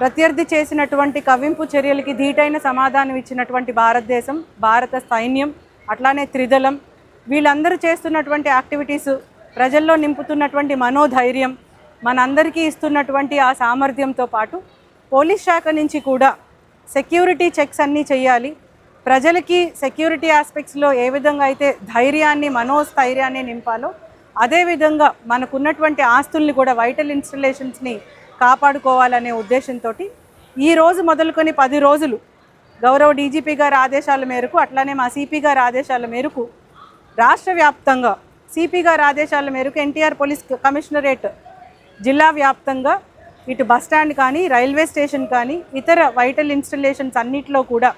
ప్రత్యర్థి చేసినటువంటి కవింపు చర్యలకి ధీటైన సమాధానం ఇచ్చినటువంటి భారతదేశం భారత సైన్యం అట్లానే త్రిదళం. వీళ్ళందరూ చేస్తున్నటువంటి యాక్టివిటీస్ ప్రజల్లో నింపుతున్నటువంటి మనోధైర్యం మనందరికీ ఇస్తున్నటువంటి ఆ సామర్థ్యంతో పాటు పోలీస్ శాఖ నుంచి కూడా సెక్యూరిటీ చెక్స్ అన్నీ చేయాలి. ప్రజలకి సెక్యూరిటీ ఆస్పెక్ట్స్లో ఏ విధంగా అయితే ధైర్యాన్ని మనోస్థైర్యాన్ని నింపాలో అదేవిధంగా మనకున్నటువంటి ఆస్తుల్ని కూడా వైటల్ ఇన్స్టలేషన్స్ని కాపాడుకోవాలనే ఉద్దేశంతో ఈ రోజు మొదలుకొని పది రోజులు గౌరవ డీజీపీ గారి ఆదేశాల మేరకు అట్లానే మా సిపి గారి ఆదేశాల మేరకు రాష్ట్ర వ్యాప్తంగా సిపి గారి ఆదేశాల మేరకు ఎన్టీఆర్ పోలీస్ కమిషనరేట్ జిల్లా వ్యాప్తంగా ఇటు బస్ స్టాండ్ కానీ రైల్వే స్టేషన్ కానీ ఇతర వైటల్ ఇన్స్టలేషన్స్ అన్నిటిలో కూడా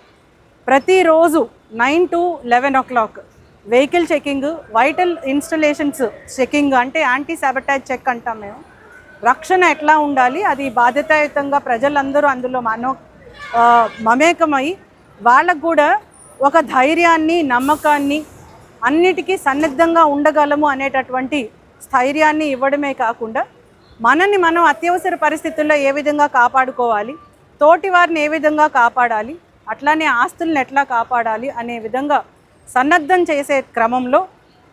ప్రతిరోజు nine to eleven o'clock vehicle checking vital installations checking అంటే యాంటీ సాబటాజ్ చెక్ అంటాం మేము. రక్షణ ఎట్లా ఉండాలి? అది బాధ్యతాయుతంగా ప్రజలందరూ అందులో మనో మమేకమై వాళ్ళకు కూడా ఒక ధైర్యాన్ని నమ్మకాన్ని అన్నిటికీ సన్నద్ధంగా ఉండగలము అనేటటువంటి స్థైర్యాన్ని ఇవ్వడమే కాకుండా మనని మనం అత్యవసర పరిస్థితుల్లో ఏ విధంగా కాపాడుకోవాలి? తోటి వారిని ఏ విధంగా కాపాడాలి? అట్లానే ఆస్తులను ఎట్లా కాపాడాలి? అనే విధంగా సన్నద్ధం చేసే క్రమంలో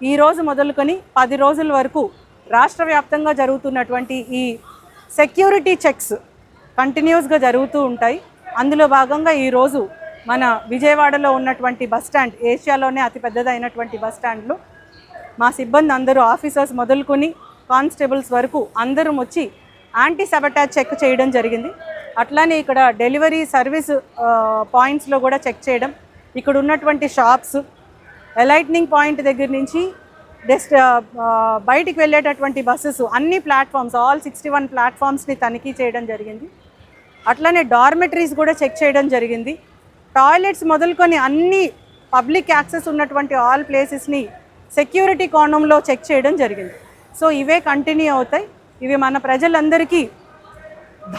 ఈరోజు మొదలుకొని పది రోజుల వరకు రాష్ట్ర వ్యాప్తంగా జరుగుతున్నటువంటి ఈ సెక్యూరిటీ చెక్స్ కంటిన్యూస్గా జరుగుతూ ఉంటాయి. అందులో భాగంగా ఈరోజు మన విజయవాడలో ఉన్నటువంటి బస్ స్టాండ్ ఏషియాలోనే అతి పెద్దదైనటువంటి బస్ స్టాండ్లో మా సిబ్బంది అందరూ ఆఫీసర్స్ మొదలుకొని కానిస్టేబుల్స్ వరకు అందరం వచ్చి యాంటీ సబటాజ్ చెక్ చేయడం జరిగింది. అట్లానే ఇక్కడ డెలివరీ సర్వీస్ పాయింట్స్లో కూడా చెక్ చేయడం. ఇక్కడ ఉన్నటువంటి షాప్స్ ఎలైట్నింగ్ పాయింట్ దగ్గర నుంచి డెస్ట్ uh, uh, బయటికి వెళ్ళేటటువంటి బస్సెస్ అన్ని ప్లాట్ఫామ్స్ ఆల్ సిక్స్టీ వన్ ప్లాట్ఫామ్స్ని తనిఖీ చేయడం జరిగింది. అట్లనే డార్మెటరీస్ కూడా చెక్ చేయడం జరిగింది. టాయిలెట్స్ మొదలుకొని అన్ని పబ్లిక్ యాక్సెస్ ఉన్నటువంటి ఆల్ ప్లేసెస్ని సెక్యూరిటీ కోణంలో చెక్ చేయడం జరిగింది. సో ఇవే కంటిన్యూ అవుతాయి. ఇవి మన ప్రజలందరికీ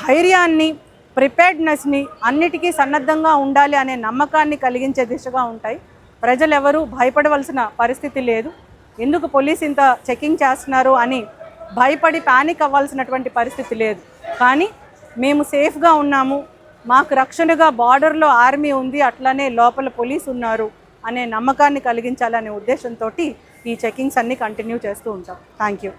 ధైర్యాన్ని ప్రిపేర్డ్నెస్ని అన్నిటికీ సన్నద్ధంగా ఉండాలి అనే నమ్మకాన్ని కలిగించే దిశగా ఉంటాయి. ప్రజలెవరూ భయపడవలసిన పరిస్థితి లేదు. ఎందుకు పోలీస్ ఇంత చెకింగ్ చేస్తున్నారు అని భయపడి ప్యానిక్ అవ్వాల్సినటువంటి పరిస్థితి లేదు. కానీ మేము సేఫ్గా ఉన్నాము. మాకు రక్షణగా బార్డర్లో ఆర్మీ ఉంది. అట్లానే లోపల పోలీస్ ఉన్నారు అనే నమ్మకాన్ని కలిగించాలనే ఉద్దేశంతో ఈ చెకింగ్స్ అన్నీ కంటిన్యూ చేస్తూ ఉంటాం. Thank you